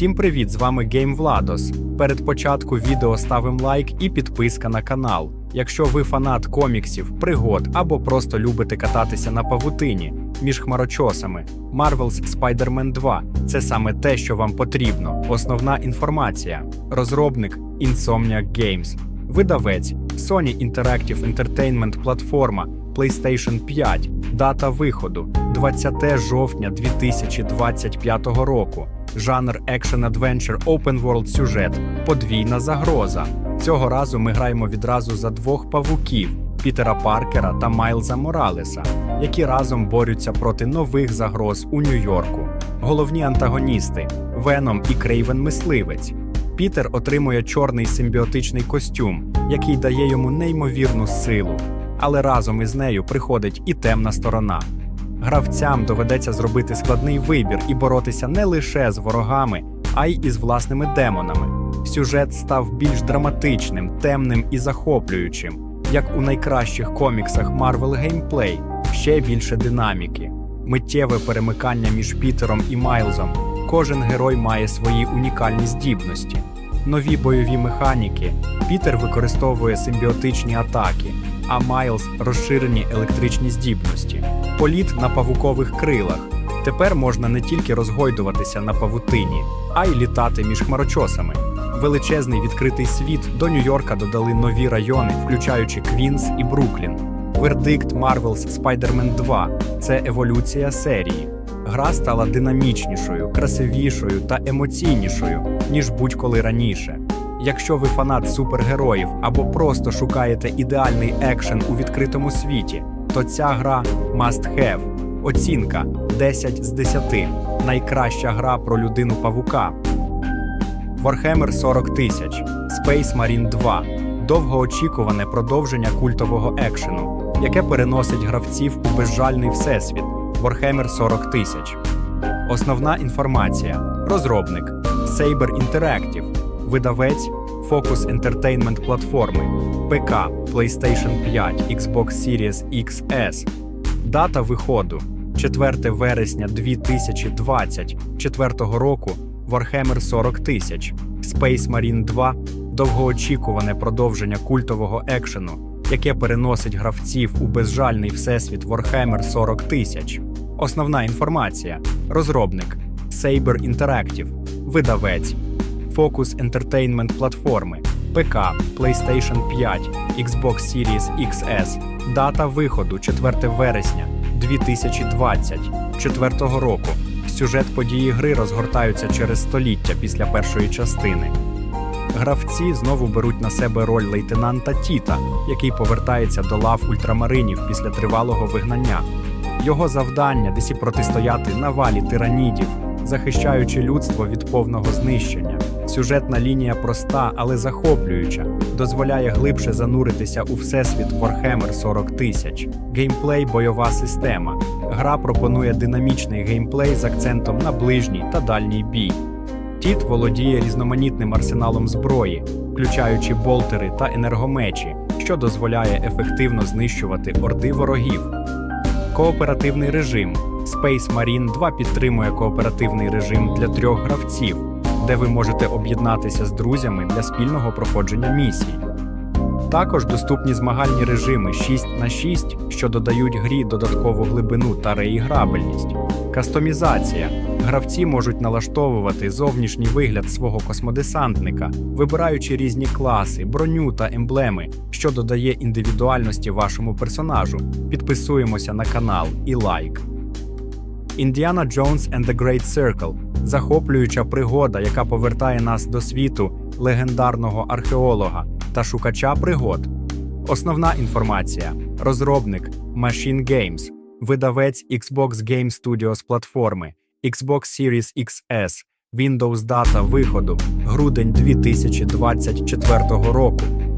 Всім привіт! З вами Гейм Владос. Перед початку відео ставим лайк і підписка на канал. Якщо ви фанат коміксів, пригод або просто любите кататися на павутині між хмарочосами, Marvel's Spider-Man 2 це саме те, що вам потрібно. Основна інформація. Розробник Insomniac Games, видавець Sony Interactive Entertainment платформа PlayStation 5, дата виходу 20 жовтня 2025 року. Жанр Adventure Open World сюжет, подвійна загроза. Цього разу ми граємо відразу за двох павуків Пітера Паркера та Майлза Моралеса, які разом борються проти нових загроз у Нью-Йорку. Головні антагоністи Веном і Крейвен Мисливець. Пітер отримує чорний симбіотичний костюм, який дає йому неймовірну силу, але разом із нею приходить і темна сторона. Гравцям доведеться зробити складний вибір і боротися не лише з ворогами, а й із власними демонами. Сюжет став більш драматичним, темним і захоплюючим, як у найкращих коміксах Marvel Gameplay, ще більше динаміки, миттєве перемикання між Пітером і Майлзом. Кожен герой має свої унікальні здібності. Нові бойові механіки. Пітер використовує симбіотичні атаки, а Майлз розширені електричні здібності. Політ на павукових крилах. Тепер можна не тільки розгойдуватися на павутині, а й літати між хмарочосами. Величезний відкритий світ до Нью-Йорка додали нові райони, включаючи Квінс і Бруклін. Вердикт Marvel's Spider-Man 2 це еволюція серії. Гра стала динамічнішою, красивішою та емоційнішою, ніж будь-коли раніше. Якщо ви фанат супергероїв або просто шукаєте ідеальний екшен у відкритому світі, то ця гра must have. Оцінка 10 з 10. Найкраща гра про людину павука. Warhammer 40 тисяч, Space Marine 2 довгоочікуване продовження культового екшену, яке переносить гравців у безжальний всесвіт Warhammer 40 тисяч. Основна інформація. Розробник Saber Interactive, видавець Focus Entertainment платформи ПК PlayStation 5, Xbox Series XS. Дата виходу 4 вересня 2024 року Warhammer 40 тисяч, Space Marine 2 довгоочікуване продовження культового екшену, яке переносить гравців у безжальний всесвіт Warhammer 40 тисяч. Основна інформація. Розробник Saber Interactive, видавець Focus Entertainment платформи ПК PlayStation 5, Xbox Series XS. Дата виходу 4 вересня 2024 року. Сюжет події гри розгортаються через століття після першої частини. Гравці знову беруть на себе роль лейтенанта Тіта, який повертається до лав ультрамаринів після тривалого вигнання. Його завдання десі протистояти навалі тиранідів, захищаючи людство від повного знищення. Сюжетна лінія проста, але захоплююча, дозволяє глибше зануритися у всесвіт Warhammer 40 тисяч. Геймплей бойова система. Гра пропонує динамічний геймплей з акцентом на ближній та дальній бій. Тіт володіє різноманітним арсеналом зброї, включаючи болтери та енергомечі, що дозволяє ефективно знищувати орди ворогів. Кооперативний режим Space Marine 2 підтримує кооперативний режим для трьох гравців, де ви можете об'єднатися з друзями для спільного проходження місій. Також доступні змагальні режими 6 на 6, що додають грі додаткову глибину та реіграбельність. Кастомізація. Гравці можуть налаштовувати зовнішній вигляд свого космодесантника, вибираючи різні класи, броню та емблеми, що додає індивідуальності вашому персонажу. Підписуємося на канал і лайк. Індіана Джонс and the Great Circle захоплююча пригода, яка повертає нас до світу легендарного археолога та шукача пригод. Основна інформація: розробник Machine Games, видавець Xbox Game Studios платформи, Xbox Series XS, Windows дата виходу, грудень 2024 року.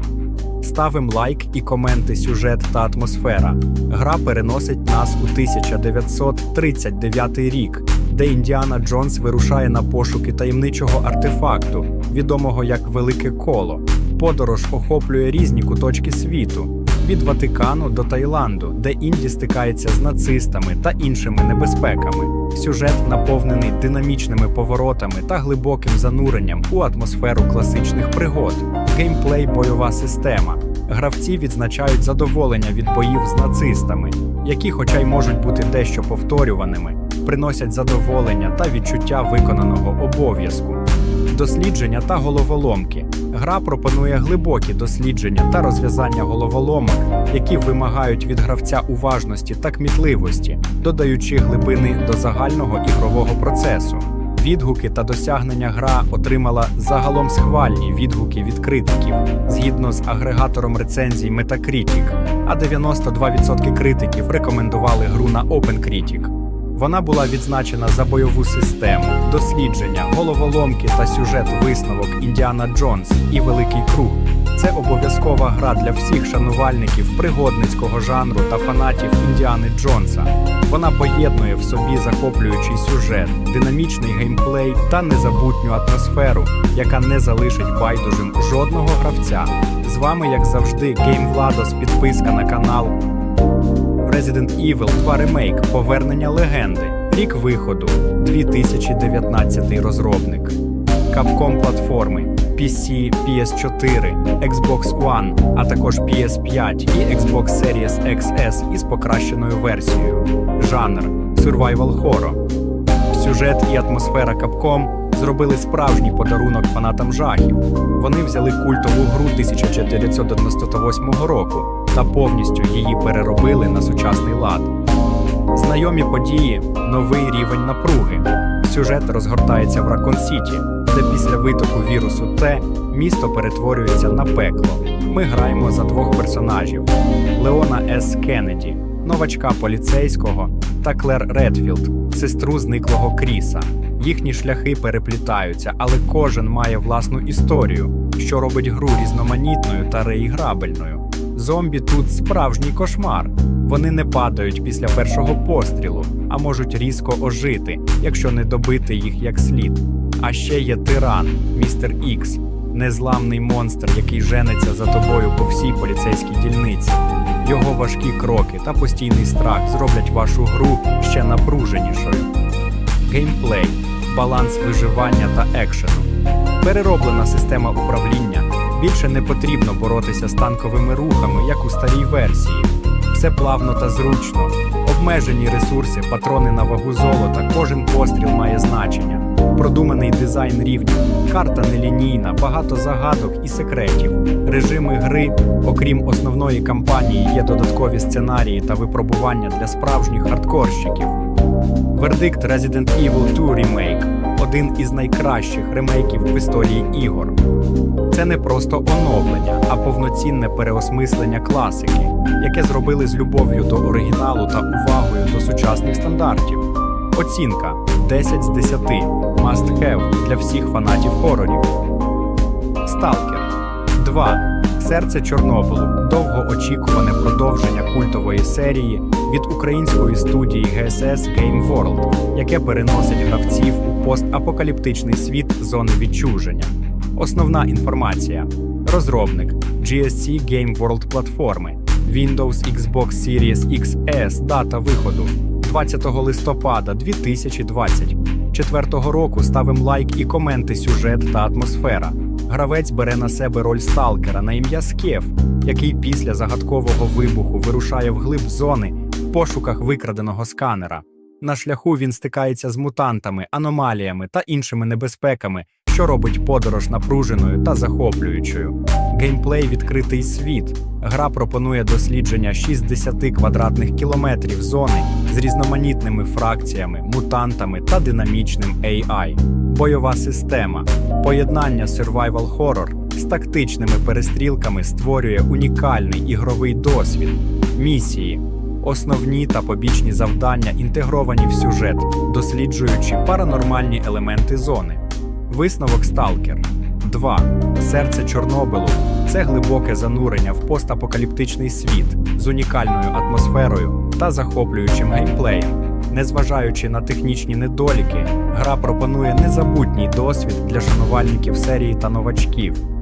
Ставим лайк і коменти сюжет та атмосфера. Гра переносить нас у 1939 рік, де Індіана Джонс вирушає на пошуки таємничого артефакту, відомого як Велике Коло. Подорож охоплює різні куточки світу, від Ватикану до Таїланду, де Інді стикається з нацистами та іншими небезпеками. Сюжет наповнений динамічними поворотами та глибоким зануренням у атмосферу класичних пригод. Геймплей бойова система. Гравці відзначають задоволення від боїв з нацистами, які, хоча й можуть бути дещо повторюваними, приносять задоволення та відчуття виконаного обов'язку. Дослідження та головоломки. Гра пропонує глибокі дослідження та розв'язання головоломок, які вимагають від гравця уважності та кмітливості, додаючи глибини до загального ігрового процесу. Відгуки та досягнення гра отримала загалом схвальні відгуки від критиків згідно з агрегатором рецензій Metacritic, а 92% критиків рекомендували гру на OpenCritic. Вона була відзначена за бойову систему, дослідження, головоломки та сюжет висновок Індіана Джонс і Великий Круг. Це обов'язкова гра для всіх шанувальників пригодницького жанру та фанатів Індіани Джонса. Вона поєднує в собі захоплюючий сюжет, динамічний геймплей та незабутню атмосферу, яка не залишить байдужим жодного гравця. З вами, як завжди, Game Vlados, підписка на канал. Resident Evil 2 Remake Повернення легенди. Рік виходу 2019 розробник. Capcom платформи PC, PS4, Xbox One, а також PS5 і Xbox Series XS із покращеною версією. Жанр Survival Horror. Сюжет і атмосфера Capcom зробили справжній подарунок фанатам жахів. Вони взяли культову гру 1998 року та повністю її переробили на сучасний лад. Знайомі події, новий рівень напруги. Сюжет розгортається в Ракон Сіті, де після витоку вірусу Т місто перетворюється на пекло. Ми граємо за двох персонажів: Леона С. Кеннеді, новачка поліцейського, та Клер Редфілд, сестру зниклого Кріса. Їхні шляхи переплітаються, але кожен має власну історію, що робить гру різноманітною та реіграбельною. Зомбі тут справжній кошмар. Вони не падають після першого пострілу, а можуть різко ожити, якщо не добити їх як слід. А ще є тиран, містер Ікс, незламний монстр, який женеться за тобою по всій поліцейській дільниці. Його важкі кроки та постійний страх зроблять вашу гру ще напруженішою. Геймплей, баланс виживання та екшену. Перероблена система управління. Більше не потрібно боротися з танковими рухами, як у старій версії. Все плавно та зручно. Обмежені ресурси, патрони на вагу золота, кожен постріл має значення. Продуманий дизайн рівнів, карта нелінійна, багато загадок і секретів. Режими гри, окрім основної кампанії, є додаткові сценарії та випробування для справжніх хардкорщиків. Вердикт Resident Evil 2 Remake один із найкращих ремейків в історії ігор. Це не просто оновлення, а повноцінне переосмислення класики, яке зробили з любов'ю до оригіналу та увагою до сучасних стандартів. Оцінка 10 з 10. Must have для всіх фанатів хорорів. Сталкер 2. Серце Чорнобилу. Довгоочікуване продовження культової серії від української студії GSS Game World, яке переносить гравців у постапокаліптичний світ зони відчуження. Основна інформація: розробник GSC Game World платформи, Windows Xbox Series XS, дата виходу 20 листопада 2020. Четвертого року ставим лайк і коменти, сюжет та атмосфера. Гравець бере на себе роль сталкера на ім'я Скеф, який після загадкового вибуху вирушає вглиб зони в пошуках викраденого сканера. На шляху він стикається з мутантами, аномаліями та іншими небезпеками, що робить подорож напруженою та захоплюючою. Геймплей відкритий світ. Гра пропонує дослідження 60 квадратних кілометрів зони з різноманітними фракціями, мутантами та динамічним AI. Бойова система. Поєднання survival horror з тактичними перестрілками створює унікальний ігровий досвід. Місії. Основні та побічні завдання інтегровані в сюжет, досліджуючи паранормальні елементи зони. Висновок Сталкер 2. Серце Чорнобилу це глибоке занурення в постапокаліптичний світ з унікальною атмосферою та захоплюючим геймплеєм. Незважаючи на технічні недоліки, гра пропонує незабутній досвід для шанувальників серії та новачків.